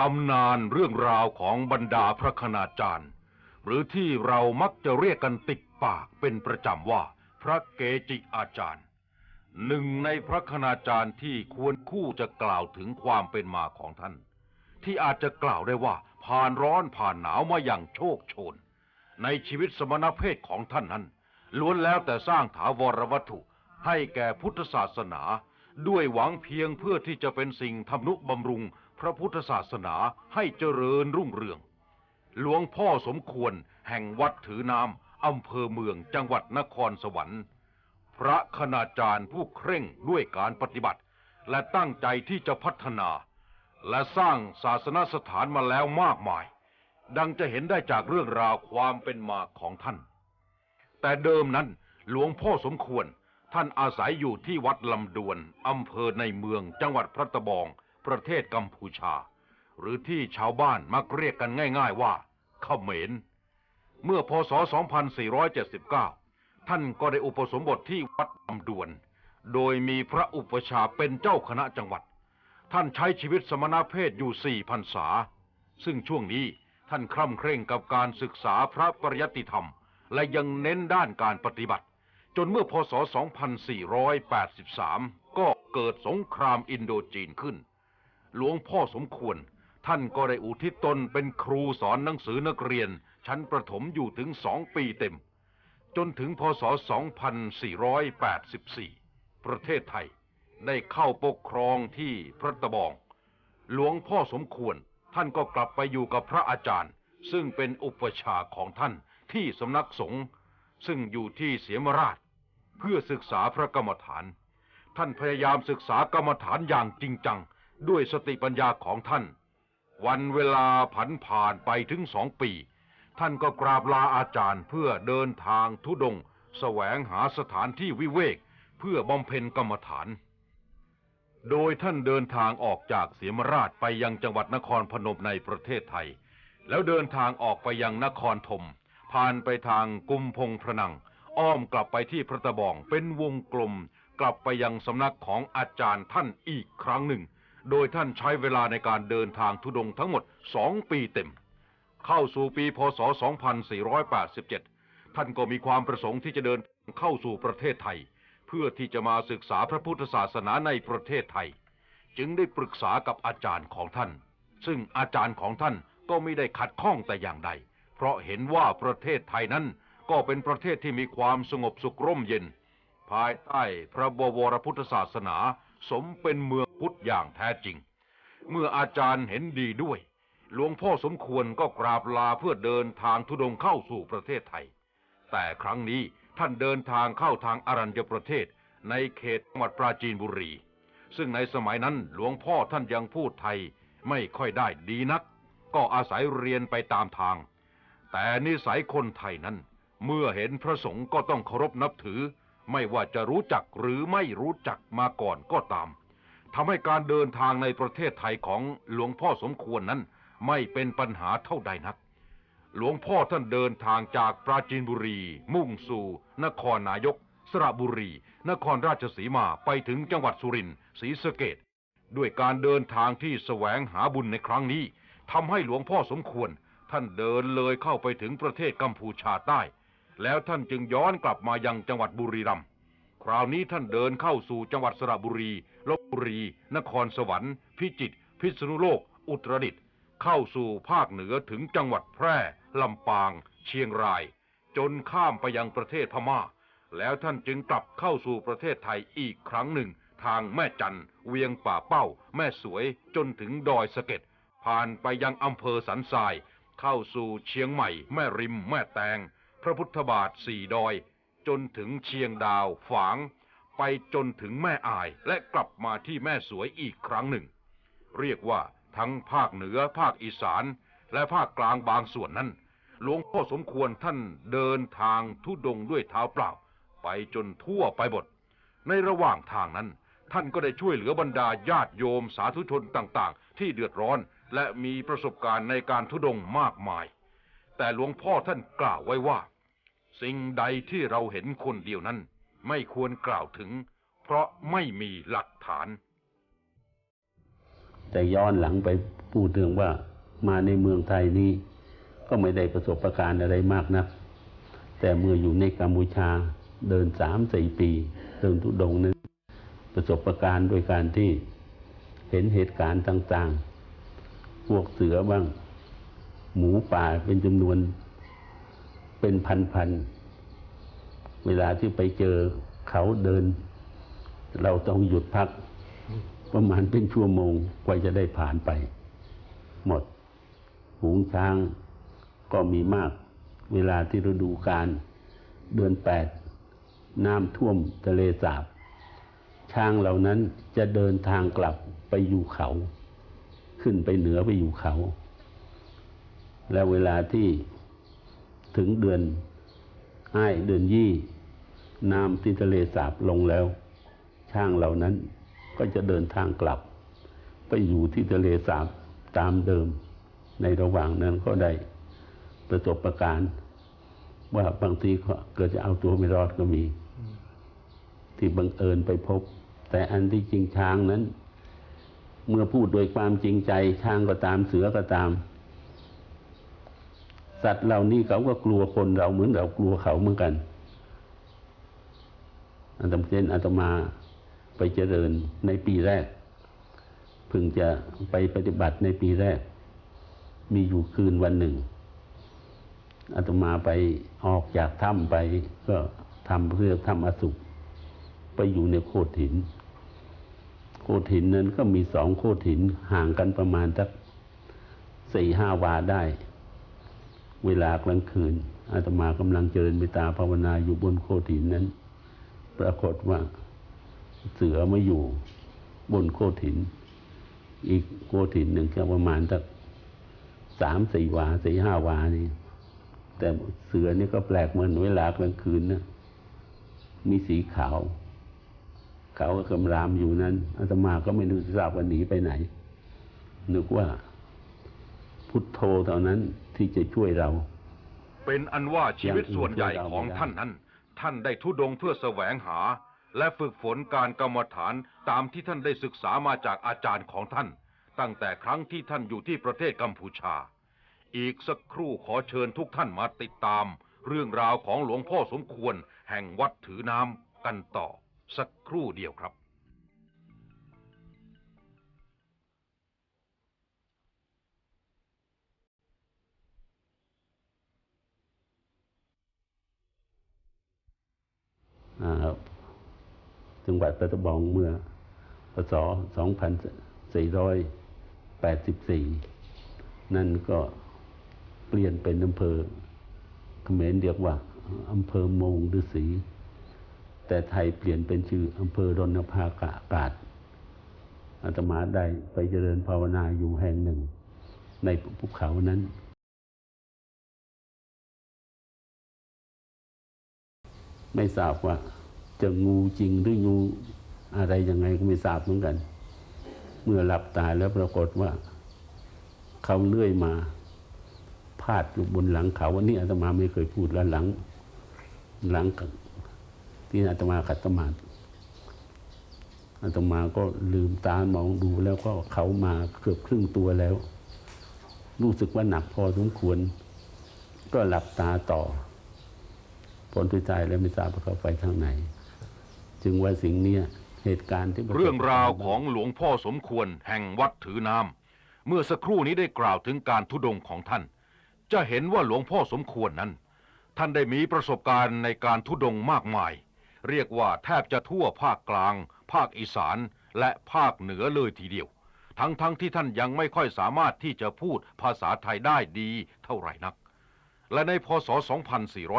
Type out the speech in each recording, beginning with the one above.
ตำนานเรื่องราวของบรรดาพระคณาจารย์ หรือที่เรามักจะเรียกกันติดปากเป็นประจำว่า พระเกจิอาจารย์ หนึ่งในพระคณาจารย์ที่ควรคู่จะกล่าวถึงความเป็นมาของท่าน ที่อาจจะกล่าวได้ว่าผ่านร้อนผ่านหนาวมาอย่างโชคโชน ในชีวิตสมณเพศของท่านนั้น ล้วนแล้วแต่สร้างถาวรวัตถุให้แก่พุทธศาสนา ด้วยหวังเพียงเพื่อที่จะเป็นสิ่งทำนุบำรุง พระพุทธศาสนาให้เจริญรุ่งเรือง หลวงพ่อสมควรแห่งวัดถือน้ำอำเภอเมืองจังหวัดนครสวรรค์ พระคณาจารย์ผู้เคร่งด้วยการปฏิบัติ และตั้งใจที่จะพัฒนา และสร้างศาสนสถานมาแล้วมากมาย ดังจะเห็นได้จากเรื่องราวความเป็นมาของท่าน แต่เดิมนั้นหลวงพ่อสมควรท่านอาศัยอยู่ที่วัดลำดวนอำเภอในเมืองจังหวัดพระตะบอง ประเทศกัมพูชา หรือที่ชาวบ้านมักเรียกกันง่ายๆว่าเขมร เมื่อพศ 2479 ท่านก็ได้อุปสมบทที่วัดลำดวน โดยมีพระอุปชาเป็นเจ้าคณะจังหวัด ท่านใช้ชีวิตสมณเพศอยู่สี่พรรษา ซึ่งช่วงนี้ท่านคร่ำเคร่งกับการศึกษาพระปริยัติธรรม และยังเน้นด้านการปฏิบัติ จนเมื่อพศ 2483 ก็เกิดสงครามอินโดจีนขึ้น หลวงพ่อสมควร ท่านก็ได้อุทิศตนเป็นครูสอนหนังสือนักเรียน ชั้นประถมอยู่ถึงสองปีเต็ม จนถึงพศ 2484 ประเทศไทย ได้เข้าปกครองที่พระตะบอง หลวงพ่อสมควร ท่านก็กลับไปอยู่กับพระอาจารย์ ซึ่งเป็นอุปชาของท่านที่สำนักสงฆ์ซึ่งอยู่ที่เสียมราช เพื่อศึกษาพระกรรมฐาน ท่านพยายามศึกษากรรมฐานอย่างจริงจัง ด้วยสติปัญญาของท่าน วันเวลาผันผ่านไปถึงสองปี ท่านก็กราบลาอาจารย์เพื่อเดินทางทุดงค์แสวงหาสถานที่วิเวก เพื่อบำเพ็ญกรรมฐาน โดยท่านเดินทางออกจากเสียมราชไปยังจังหวัดนครพนมในประเทศไทย แล้วเดินทางออกไปยังนครธมผ่านไปทางกุมพงพระนัง อ้อมกลับไปที่พระตะบองเป็นวงกลม กลับไปยังสำนักของอาจารย์ท่านอีกครั้งหนึ่ง โดยท่านใช้เวลาในการเดินทางทุดงทั้งหมดสองปีเต็ม เข้าสู่ปีพศ 2487 ท่านก็มีความประสงค์ที่จะเดินเข้าสู่ประเทศไทย เพื่อที่จะมาศึกษาพระพุทธศาสนาในประเทศไทย จึงได้ปรึกษากับอาจารย์ของท่าน ซึ่งอาจารย์ของท่านก็ไม่ได้ขัดข้องแต่อย่างใด เพราะเห็นว่าประเทศไทยนั้นก็เป็นประเทศที่มีความสงบสุขร่มเย็น ภายใต้พระบวรพุทธศาสนาสมเป็นเมือง พุทธอย่างแท้จริง เมื่ออาจารย์เห็นดีด้วย หลวงพ่อสมควรก็กราบลาเพื่อเดินทางทุดงเข้าสู่ประเทศไทย แต่ครั้งนี้ท่านเดินทางเข้าทางอรัญญประเทศในเขตจังหวัดปราจีนบุรี ซึ่งในสมัยนั้นหลวงพ่อท่านยังพูดไทยไม่ค่อยได้ดีนัก ก็อาศัยเรียนไปตามทาง แต่นิสัยคนไทยนั้น เมื่อเห็นพระสงฆ์ก็ต้องเคารพนับถือ ไม่ว่าจะรู้จักหรือไม่รู้จักมาก่อนก็ตาม ทำให้การเดินทางในประเทศไทยของหลวงพ่อสมควรนั้น ไม่เป็นปัญหาเท่าใดนัก หลวงพ่อท่านเดินทางจากปราจีนบุรี มุ่งสู่ นครนายก สระบุรี นครราชสีมาไปถึงจังหวัดสุรินทร์ศรีสะเกดด้วยการเดินทางที่แสวงหาบุญในครั้งนี้ทำให้หลวงพ่อสมควร ท่านเดินเลยเข้าไปถึงประเทศกัมพูชาใต้ แล้วท่านจึงย้อนกลับมายังจังหวัดบุรีรัมย์ คราวนี้ท่านเดินเข้าสู่จังหวัดสระบุรีลบบุรี นครสวรรค์ พิจิตร พิษณุโลก อุตรดิตถ์ เข้าสู่ภาคเหนือถึงจังหวัดแพร่ ลำปาง เชียงราย จนข้ามไปยังประเทศพม่า แล้วท่านจึงกลับเข้าสู่ประเทศไทยอีกครั้งหนึ่ง ทางแม่จัน เวียงป่าเป้า แม่สวย จนถึงดอยสะเก็ด ผ่านไปยังอำเภอสันทราย เข้าสู่เชียงใหม่ แม่ริม แม่แตง พระพุทธบาทสี่ดอย จนถึงเชียงดาวฝาง ไปจนถึงแม่อายและกลับมาที่แม่สวยอีกครั้งหนึ่ง เรียกว่าทั้งภาคเหนือภาคอีสาน และภาคกลางบางส่วนนั้น หลวงพ่อสมควรท่านเดินทางทุดงด้วยเท้าเปล่า ไปจนทั่วไปหมดในระหว่างทางนั้น ท่านก็ได้ช่วยเหลือบรรดาญาติโยมสาธุชนต่างๆ ที่เดือดร้อนและมีประสบการณ์ในการทุดงมากมาย แต่หลวงพ่อท่านกล่าวไว้ว่า สิ่งใดที่เราเห็นคนเดียวนั้น ไม่ควรกล่าวถึง เพราะไม่มีหลักฐาน แต่ย้อนหลังไปพูดเรื่องว่ามาในเมืองไทยนี้ ก็ไม่ได้ประสบะการณ์อะไรมากนัก แต่เมื่ออยู่ในกัมพูชาเดินสามสี่ปีเดินทุดงนั้นประสบะการณ์โดยการที่เห็นเหตุการณ์ต่างๆ พวกเสือบ้าง หมูป่าเป็นจำนวน เป็นพันๆ เวลาที่ไปเจอเขาเดิน เราต้องหยุดพัก ประมาณเป็นชั่วโมงกว่าจะได้ผ่านไป หมด หูงช้างก็มีมาก เวลาที่ฤดูกาลเดือนแปดน้ำท่วมทะเลสาบ ช้างเหล่านั้นจะเดินทางกลับไปอยู่เขา ขึ้นไปเหนือไปอยู่เขา และเวลาที่ ถึงเดือนอ้ายเดือนยี่น้ำที่ทะเลสาบลงแล้วช้างเหล่านั้นก็จะเดินทางกลับ ไปอยู่ที่ทะเลสาบตามเดิม ในระหว่างนั้นก็ได้ประสบประการ ว่าบางทีก็เกิดจะเอาตัวไม่รอดก็มี ที่บังเอิญไปพบ แต่อันที่จริงช้างนั้น เมื่อพูดโดยความจริงใจช้างก็ตามเสือก็ตาม สัตว์เหล่านี้เขาก็กลัวคนเราเหมือนเรากลัวเขาเหมือนกันอันตมเช่นอาตมาไปเจริญในปีแรกเพิ่งจะไปปฏิบัติในปีแรก มีอยู่คืนวันหนึ่งอาตมาไปออกจากถ้ำไป ก็ทำเพื่อทำอสุขไปอยู่ในโคดหิน โคดหินนั้นก็มีสองโคดหินห่างกันประมาณสักสี่ห้าวาได้ เวลากลางคืน อาตมากำลังเจริญเมตตาภาวนาอยู่บนโคดหินนั้น ปรากฏว่าเสือมาอยู่บนโคดหิน อีกโคดหินหนึ่งก็ประมาณสักสามสี่วาสี่ห้าวานี่ แต่เสือนี่ก็แปลกเหมือนเวลากลางคืนนะมีสีขาว ขาวก็กำรามอยู่นั้นอาตมาก็ไม่รู้ทราบว่าหนีไปไหน นึกว่าพุทโธเท่านั้น ที่จะช่วยเรา เป็นอันว่าชีวิตส่วนใหญ่ของท่านนั้น ท่านได้ทุดงเพื่อแสวงหา และฝึกฝนการกรรมฐานตามที่ท่านได้ศึกษามาจากอาจารย์ของท่าน ตั้งแต่ครั้งที่ท่านอยู่ที่ประเทศกัมพูชา อีกสักครู่ขอเชิญทุกท่านมาติดตาม เรื่องราวของหลวงพ่อสมควรแห่งวัดถือน้ำกันต่อ สักครู่เดียวครับ จังหวัดปัตตบองเมื่อพศ 2484 นั่นก็เปลี่ยนเป็นอำเภอเขมรเรียกว่าอำเภอมงฤาษีแต่ไทยเปลี่ยนเป็นชื่ออำเภอรณภากาอากาศอาตมาได้ไปเจริญภาวนาอยู่แห่งหนึ่ง ในภูเขานั้น ไม่ทราบว่า จะงูจริงหรืองูอะไรยังไงก็ไม่ทราบเหมือนกัน เมื่อหลับตาแล้วปรากฏว่า เขาเลื่อยมา พาดอยู่บนหลังเขาวันนี้อาตมาไม่เคยพูดแล้วหลัง หลังที่อาตมาขัดสมาธิอาตมาก็ลืมตามองดูแล้วก็เขามาเกือบครึ่งตัวแล้ว รู้สึกว่าหนักพอสมควร ก็หลับตาต่อ ผลที่ตายแล้วไม่ทราบว่าเขาไปทางไหน จึงว่าสิ่งเนี้ยเหตุการณ์ที่เรื่องราวของหลวงพ่อสมควรแห่งวัดถือน้ำเมื่อสักครู่นี้ได้กล่าวถึงการทุดงของท่าน จะเห็นว่าหลวงพ่อสมควรนั้น ท่านได้มีประสบการณ์ในการทุดงมากมาย เรียกว่าแทบจะทั่วภาคกลาง ภาคอีสาน และภาคเหนือเลยทีเดียว ทั้งๆทที่ท่านยังไม่ค่อยสามารถที่จะพูดภาษาไทยได้ดีเท่าไหร่นัก และในพศ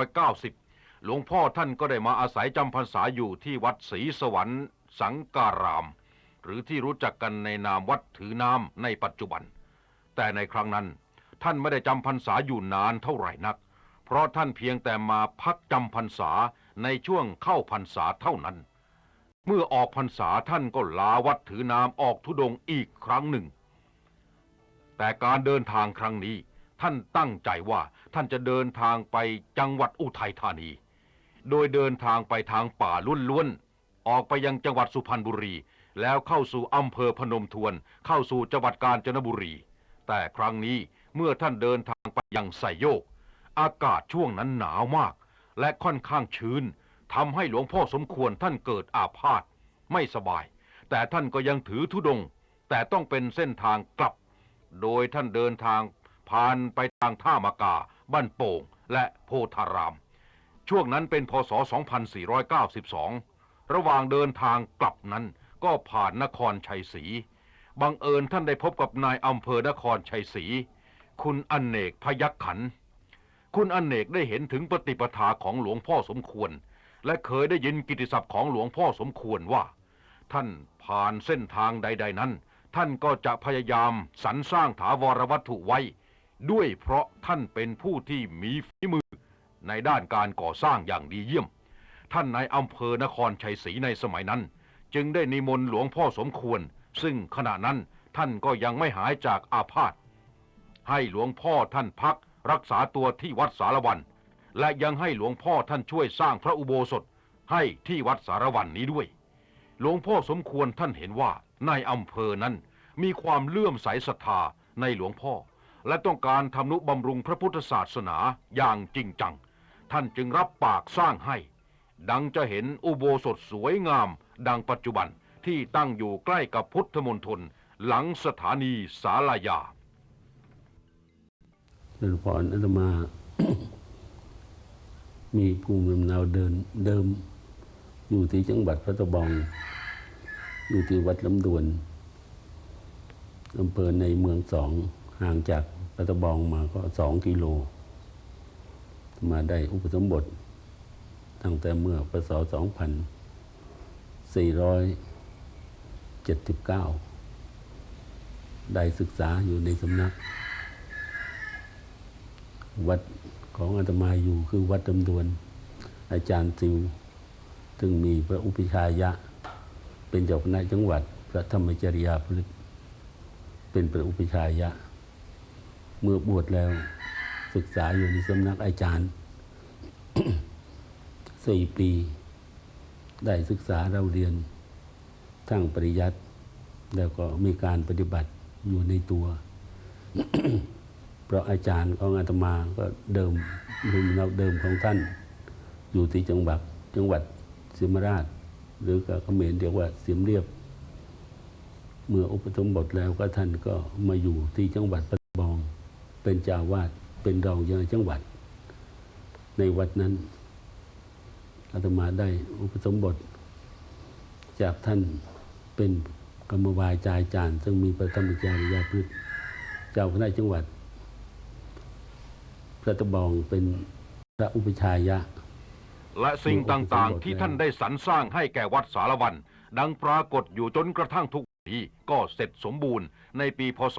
2490 หลวงพ่อท่านก็ได้มาอาศัยจำพรรษาอยู่ที่วัดศรีสวรรค์สังการาม หรือที่รู้จักกันในนามวัดถือน้ำในปัจจุบัน แต่ในครั้งนั้นท่านไม่ได้จำพรรษาอยู่นานเท่าไหร่นัก เพราะท่านเพียงแต่มาพักจำพรรษาในช่วงเข้าพรรษาเท่านั้น เมื่อออกพรรษาท่านก็ลาวัดถือน้ำออกทุดงอีกครั้งหนึ่ง แต่การเดินทางครั้งนี้ท่านตั้งใจว่าท่านจะเดินทางไปจังหวัดอุทัยธานี โดยเดินทางไปทางป่าล้วนๆ ออกไปยังจังหวัดสุพรรณบุรี แล้วเข้าสู่อำเภอพนมทวน เข้าสู่จังหวัดกาญจนบุรี แต่ครั้งนี้เมื่อท่านเดินทางไปยังไซโยก อากาศช่วงนั้นหนาวมาก และค่อนข้างชื้นทำให้หลวงพ่อสมควรท่านเกิดอาพาธไม่สบาย แต่ท่านก็ยังถือธุดงค์แต่ต้องเป็นเส้นทางกลับ โดยท่านเดินทางผ่านไปทางท่ามากา บ้านโป่ง และโพธาราม ช่วงนั้นเป็นพศ 2492 ระหว่างเดินทางกลับนั้นก็ผ่านนครชัยศรี บังเอิญท่านได้พบกับนายอำเภอนครชัยศรี คุณอเนกพยักขัน คุณอเนกได้เห็นถึงปฏิปทาของหลวงพ่อสมควร และเคยได้ยินกิตติศัพท์ของหลวงพ่อสมควรว่า ท่านผ่านเส้นทางใด ๆ นั้น ท่านก็จะพยายามสรรสร้างถาวรวัตถุไว้ ด้วยเพราะท่านเป็นผู้ที่มีฝีมือ ในด้านการก่อสร้างอย่างดีเยี่ยม ท่านนายอำเภอนครชัยศรีในสมัยนั้น จึงได้นิมนต์หลวงพ่อสมควร ซึ่งขณะนั้นท่านก็ยังไม่หายจากอาพาธให้หลวงพ่อท่านพักรักษาตัวที่วัดสารวัน และยังให้หลวงพ่อท่านช่วยสร้างพระอุโบสถให้ที่วัดสารวันนี้ด้วย หลวงพ่อสมควรท่านเห็นว่าในอำเภอนั้นมีความเลื่อมใสศรัทธาในหลวงพ่อ และต้องการทำนุบำรุงพระพุทธศาสนาอย่างจริงจัง ท่านจึงรับปากสร้างให้ ดังจะเห็นอุโบสถสวยงาม ดังปัจจุบันที่ตั้งอยู่ใกล้กับพุทธมณฑลหลังสถานีสาลายาเจริญพรอาตมา มีภูมิลำเนาเดินเดิม อยู่ที่จังหวัดพระตะบอง อยู่ที่วัดลำดวนอำเภอในเมืองสองห่างจากพระตะบองมาก็สองกิโล มาได้อุปสมบท ตั้งแต่เมื่อพศสองพันสี่ร้อยเจ็ดสิบเก้าได้ศึกษาอยู่ในสำนัก วัดของอาตมาอยู่คือวัดดำดวน อาจารย์ซิว ซึ่งมีพระอุปชายะ เป็นเจ้าคณะจังหวัด พระธรรมจริยาพฤกเป็นพระอุปชายะ เมื่อบวชแล้ว ศึกษาอยู่ในสำนักอาจารย์สี่ปี ได้ศึกษาเราเรียน ทั้งปริยัติแล้วก็มีการปฏิบัติอยู่ในตัว เพราะอาจารย์ของอาตมาก็เดิมรุ่นเราเดิมของท่าน อยู่ที่จังหวัดจังหวัดสิมราช หรือก็เขมรเรียกว่าสียมเรียบ เมื่ออุปสมบทแล้วก็ท่านก็มาอยู่ที่จังหวัดปัตตบองเป็นเจ้าวาด เป็นรองเจ้าจังหวัด ในวัดนั้นอาตมาได้อุปสมบท จากท่านเป็นกรรมวายจายจารย์ ซึ่งมีพระธรรมจารยาพฤกษ์เจ้าคณะจังหวัด พระตะบองเป็นพระอุปชายะ และสิ่งต่าง ๆ ที่ท่านได้สรรสร้างให้แก่วัดสารวัน ดังปรากฏอยู่จนกระทั่งทุกวันนี้ก็เสร็จสมบูรณ์ในปีพศ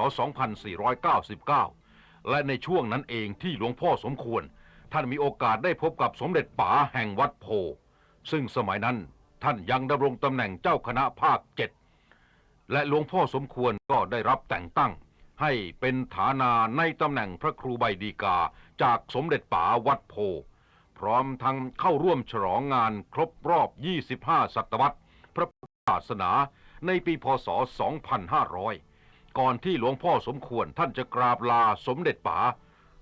2499 และในช่วงนั้นเองที่หลวงพ่อสมควร ท่านมีโอกาสได้พบกับสมเด็จป๋าแห่งวัดโพ ซึ่งสมัยนั้นท่านยังดำรงตำแหน่งเจ้าคณะภาคเจ็ดและหลวงพ่อสมควรก็ได้รับแต่งตั้ง ให้เป็นฐานาในตำแหน่งพระครูใบดีกาจากสมเด็จป๋าวัดโพ พร้อมทั้งเข้าร่วมฉลองงานครบรอบ 25 ศตวรรษ พระศาสนาในปีพศ 2500 ก่อนที่หลวงพ่อสมควรท่านจะกราบลาสมเด็จป๋า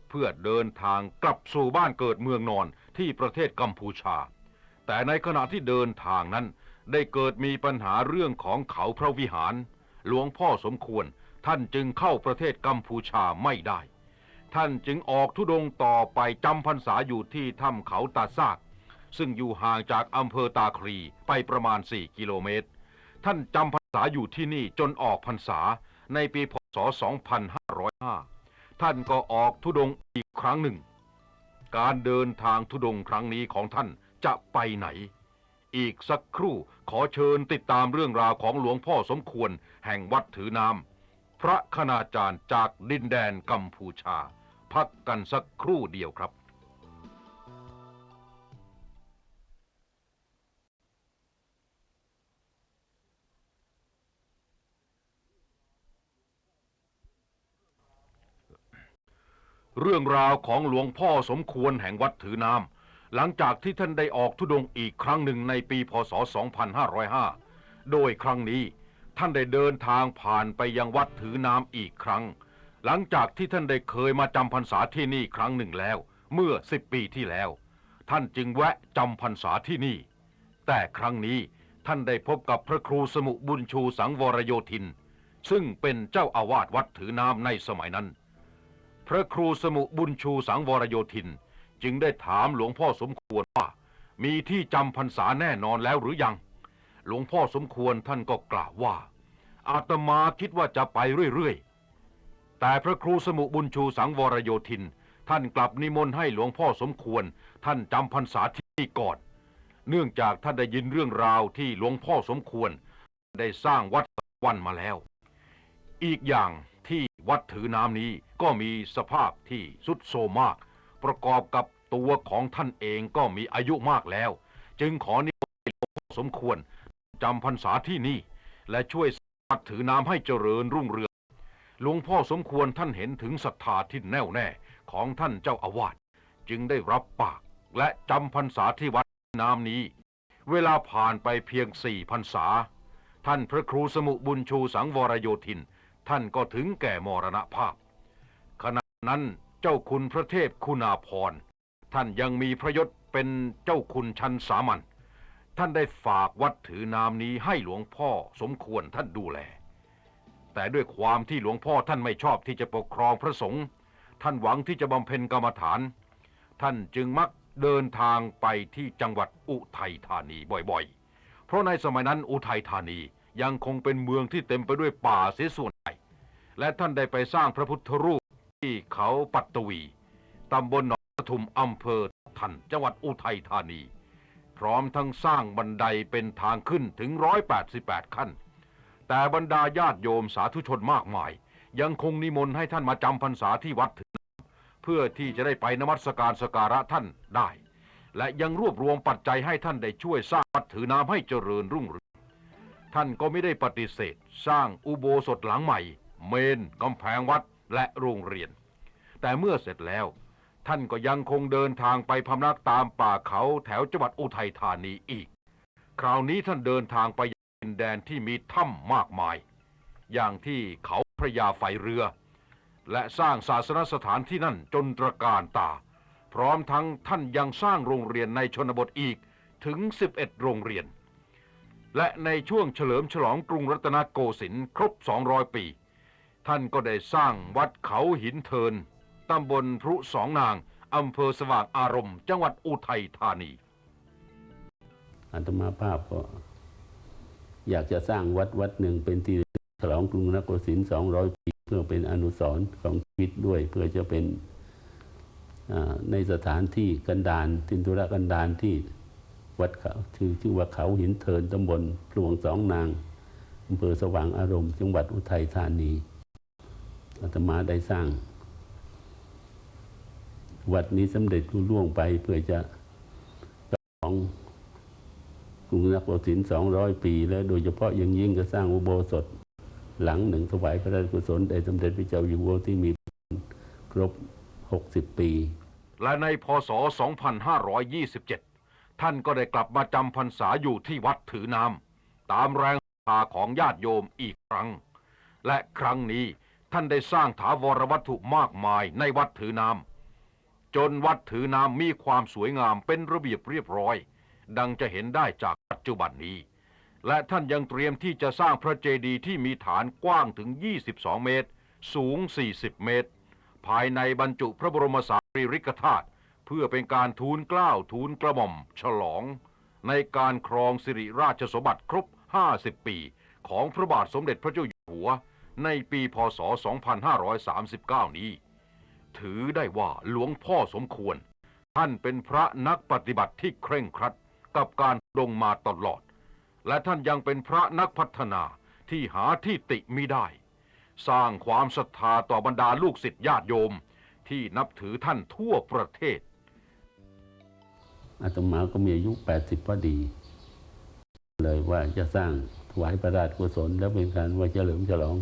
เพื่อเดินทางกลับสู่บ้านเกิดเมืองนอนที่ประเทศกัมพูชา แต่ในขณะที่เดินทางนั้น ได้เกิดมีปัญหาเรื่องของเขาพระวิหาร หลวงพ่อสมควรท่านจึงเข้าประเทศกัมพูชาไม่ได้ ท่านจึงออกทุดงค์ต่อไปจำพรรษาอยู่ที่ถ้ำเขาตาซาก ซึ่งอยู่ห่างจากอำเภอตาครีไปประมาณ 4 กิโลเมตร ท่านจำพรรษาอยู่ที่นี่จนออกพรรษา ในปีพศ 2505 ท่านก็ออกทุดงอีกครั้งหนึ่ง การเดินทางทุดงค์ครั้งนี้ของท่านจะไปไหน อีกสักครู่ขอเชิญติดตามเรื่องราวของหลวงพ่อสมควรแห่งวัดถือน้ำพระคณาจารย์จากดินแดนกัมพูชา พักกันสักครู่เดียวครับ เรื่องราวของหลวงพ่อสมควรแห่งวัดถือน้ำหลังจากที่ท่านได้ออกทุดงอีกครั้งหนึ่งในปีพศ 2505 โดยครั้งนี้ท่านได้เดินทางผ่านไปยังวัดถือน้ำอีกครั้ง หลังจากที่ท่านได้เคยมาจำพรรษาที่นี่ครั้งหนึ่งแล้ว เมื่อสิบปีที่แล้ว ท่านจึงแวะจำพรรษาที่นี่ แต่ครั้งนี้ท่านได้พบกับพระครูสมุบุญชูสังวรโยธิน ซึ่งเป็นเจ้าอาวาสวัดถือน้ำในสมัยนั้น พระครูสมุบุญชูสังวรโยธิน จึงได้ถามหลวงพ่อสมควรว่า มีที่จำพรรษาแน่นอนแล้วหรือยัง หลวงพ่อสมควรท่านก็กล่าวว่า อาตมาคิดว่าจะไปเรื่อยๆ แต่พระครูสมุบุญชูสังวรโยธิน ท่านกลับนิมนต์ให้หลวงพ่อสมควร ท่านจำพรรษาที่นี่ก่อน เนื่องจากท่านได้ยินเรื่องราวที่หลวงพ่อสมควร ได้สร้างวัดวันมาแล้ว อีกอย่าง วัดถือน้ำนี้ก็มีสภาพที่สุดโทรมมาก ประกอบกับตัวของท่านเองก็มีอายุมากแล้ว จึงขอนิมนต์หลวงพ่อสมควรจำพรรษาที่นี่ และช่วยวัดถือน้ำให้เจริญรุ่งเรืองหลวงพ่อสมควรท่านเห็นถึงศรัทธาที่แน่วแน่ของท่านเจ้าอาวาสจึงได้รับปากและจำพรรษาที่วัดน้ำนี้ เวลาผ่านไปเพียงสี่พรรษา ท่านพระครูสมุบุญชูสังวรโยธิน ท่านก็ถึงแก่มรณภาพ ขณะนั้นเจ้าคุณพระเทพคุณาภรณ์ท่านยังมีพระยศเป็นเจ้าคุณชั้นสามัญท่านได้ฝากวัดถือน้ำนี้ให้หลวงพ่อสมควรท่านดูแล แต่ด้วยความที่หลวงพ่อท่านไม่ชอบที่จะปกครองพระสงฆ์ท่านหวังที่จะบำเพ็ญกรรมฐาน ท่านจึงมักเดินทางไปที่จังหวัดอุทัยธานีบ่อยๆ เพราะในสมัยนั้นอุทัยธานียังคงเป็นเมืองที่เต็มไปด้วยป่าเสียส่วน และท่านได้ไปสร้างพระพุทธรูปที่เขาปัตตวี ตำบลหนองปทุมอำเภอทันจังหวัดอุทัยธานี พร้อมทั้งสร้างบันไดเป็นทางขึ้นถึง 188 ขั้น แต่บรรดาญาติโยมสาธุชนมากมาย ยังคงนิมนต์ให้ท่านมาจำพรรษาที่วัดถือน้ำเพื่อที่จะได้ไปนมัสการสการะท่านได้ และยังรวบรวมปัจจัยให้ท่านได้ช่วยสร้างวัดถือน้ำให้เจริญรุ่งเรืองท่านก็ไม่ได้ปฏิเสธ สร้างอุโบสถหลังใหม่ เมนกำแพงวัดและโรงเรียน แต่เมื่อเสร็จแล้ว ท่านก็ยังคงเดินทางไปพำนักตามป่าเขาแถวจังหวัดอุทัยธานีอีก คราวนี้ท่านเดินทางไปยังดินแดนที่มีถ้ำมากมาย อย่างที่เขาพระยาไฟเรือ และสร้างศาสนสถานที่นั่นจนตระการตา พร้อมทั้งท่านยังสร้างโรงเรียนในชนบทอีกถึง 11 โรงเรียน และในช่วงเฉลิมฉลองกรุงรัตนโกสินทร์ครบ 200 ปี ท่านก็ได้สร้างวัดเขาหินเทินตำบลพรุสองนางอำเภอสว่างอารมณ์ จังหวัดอุทัยธานีอาตมาภาพก็อยากจะสร้างวัดวัดหนึ่งเป็นที่ฉลองกรุงนครศิลป์สองร้อยปี เพื่อเป็นอนุสรณ์ของชีวิตด้วย เพื่อจะเป็นในสถานที่กันดารทินทุระกันดารที่วัดเขาชื่อชื่อว่าเขาหินเทินตำบลพลวงสองนางอำเภอสว่างอารมณ์ จังหวัดอุทัยธานี อาตมาได้สร้าง วัดนี้สำเร็จรุ่ล่วงไปเพื่อจะฉลองกรุงนครศิลป์200ปี และโดยเฉพาะอยังยิ่งก็สร้างอุโบสถ หลังหนึ่งถวายพระราชกุศลแด่สมเด็จพระเจ้าอยู่หัวที่มีครบ 60 ปี และในพศ 2527 ท่านก็ได้กลับมาจำพรรษาอยู่ที่วัดถือน้ำตามแรงศรัทธาของญาติโยมอีกครั้ง และครั้งนี้ ท่านได้สร้างถาวรวัตถุมากมายในวัดถือน้ำจนวัดถือน้ำมีความสวยงามเป็นระเบียบเรียบร้อย ดังจะเห็นได้จากปัจจุบันนี้ และท่านยังเตรียมที่จะสร้างพระเจดีย์ที่มีฐานกว้างถึง 22 เมตร สูง 40 เมตร ภายในบรรจุพระบรมสารีริกธาตุเพื่อเป็นการทูลเกล้าทูลกระหม่อม ฉลอง ในการครองสิริราชสมบัติครบ 50 ปี ของพระบาทสมเด็จพระเจ้าอยู่หัว ในปีพศ 2539 นี้ ถือได้ว่าหลวงพ่อสมควร ท่านเป็นพระนักปฏิบัติที่เคร่งครัดกับการดงมาตลอด และท่านยังเป็นพระนักพัฒนาที่หาที่ติมิได้ สร้างความศรัทธาต่อบรรดาลูกศิษย์ญาติโยมที่นับถือท่านทั่วประเทศอาตมาก็มีอายุ 80 พอดี เลยว่าจะสร้างถวายพระราชกุศลและเป็นการว่าเฉลิมฉลอง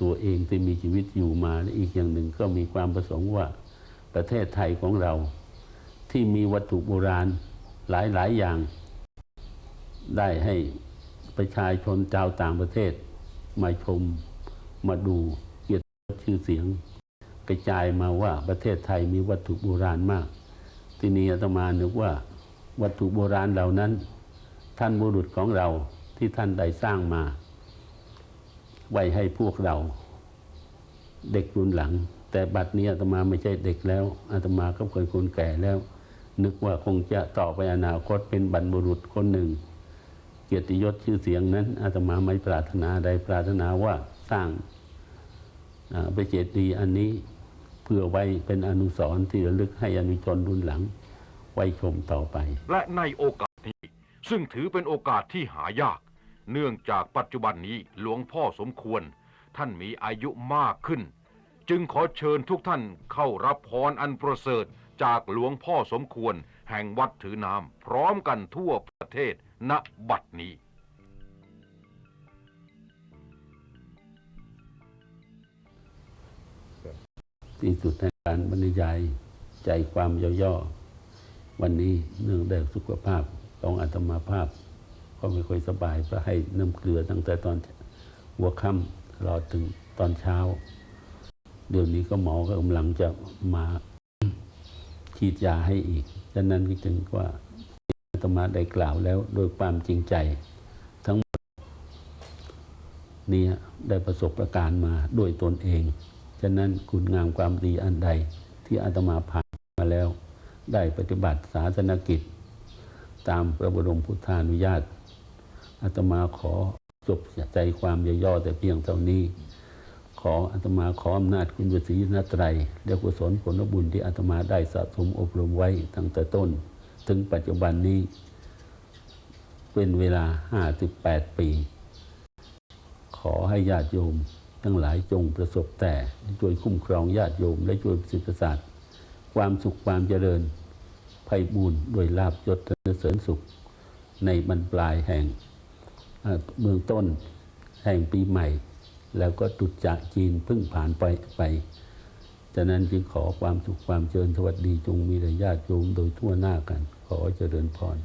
ตัวเองที่มีชีวิตอยู่มาและอีกอย่างหนึ่งก็มีความประสงค์ว่าประเทศไทยของเรา ที่มีวัตถุโบราณหลายๆอย่าง ได้ให้ประชาชนชาวต่างประเทศ มาชมมาดูเกียรติชื่อเสียง กระจายมาว่าประเทศไทยมีวัตถุโบราณมาก ที่นี้อาตมานึกว่าวัตถุโบราณเหล่านั้น ท่านบุรุษของเราที่ท่านได้สร้างมา ไว้ให้พวกเรา เด็กรุ่นหลัง แต่บัดนี้อาตมาไม่ใช่เด็กแล้วอาตมาก็เคยคนแก่แล้ว นึกว่าคงจะต่อไปอนาคตเป็นบรรพบุรุษคนหนึ่ง เกียรติยศชื่อเสียงนั้นอาตมาไม่ปรารถนาใดปรารถนาว่าสร้างพระเจดีย์อันนี้เพื่อไว้เป็นอนุสรณ์ที่ระลึกให้อนุชนรุ่นหลัง ไว้ชมต่อไป และในโอกาสนี้ ซึ่งถือเป็นโอกาสที่หายาก เนื่องจากปัจจุบันนี้หลวงพ่อสมควร ท่านมีอายุมากขึ้น จึงขอเชิญทุกท่านเข้ารับพรอันประเสริฐจากหลวงพ่อสมควร แห่งวัดถือน้ำพร้อมกันทั่วประเทศณบัดนี้ที่สุดในการบรรยายใจความย่อๆวันนี้เนื่องด้วยสุขภาพของอาตมาภาพ ก็ไม่ค่อยสบายก็ให้น้ำเกลือตั้งแต่ตอนหัวค่ำรอถึงตอนเช้า เดี๋ยวนี้ก็หมอก็กำลังจะมาฉีดยาให้อีกดังนั้นก็จึงว่าอาตมาได้กล่าวแล้วโดยความจริงใจ ทั้งหมดนี้ได้ประสบประการมาด้วยตนเอง ฉะนั้นคุณงามความดีอันใดที่อาตมาผ่านมาแล้ว ได้ปฏิบัติศาสนกิจ ตามพระบรมพุทธานุญาต อาตมาขอจบใจความย่อๆแต่เพียงเท่านี้ ขออาตมาขออำนาจคุณพระศรีนตรัยและกุศลผลบุญที่อาตมาได้สะสมอบรมไว้ตั้งแต่ต้น ถึงปัจจุบันนี้ เป็นเวลา 58 ปี ขอให้ญาติโยม ทั้งหลายจงประสบแต่ช่วยคุ้มครองญาติโยม และช่วยสิทธิศาสตร์ความสุขความเจริญไพบูรณ์โดยลาบยศเสริญสุข ในบรรปลายแห่ง เมืองต้นแห่งปีใหม่ แล้วก็ตรุษจะจีนพึ่งผ่านไปไปฉะนั้นจึงขอความสุขความเจริญสวัสดีจงมีแด่ญาติโยมโดยทั่วหน้ากัน ขอเจริญพร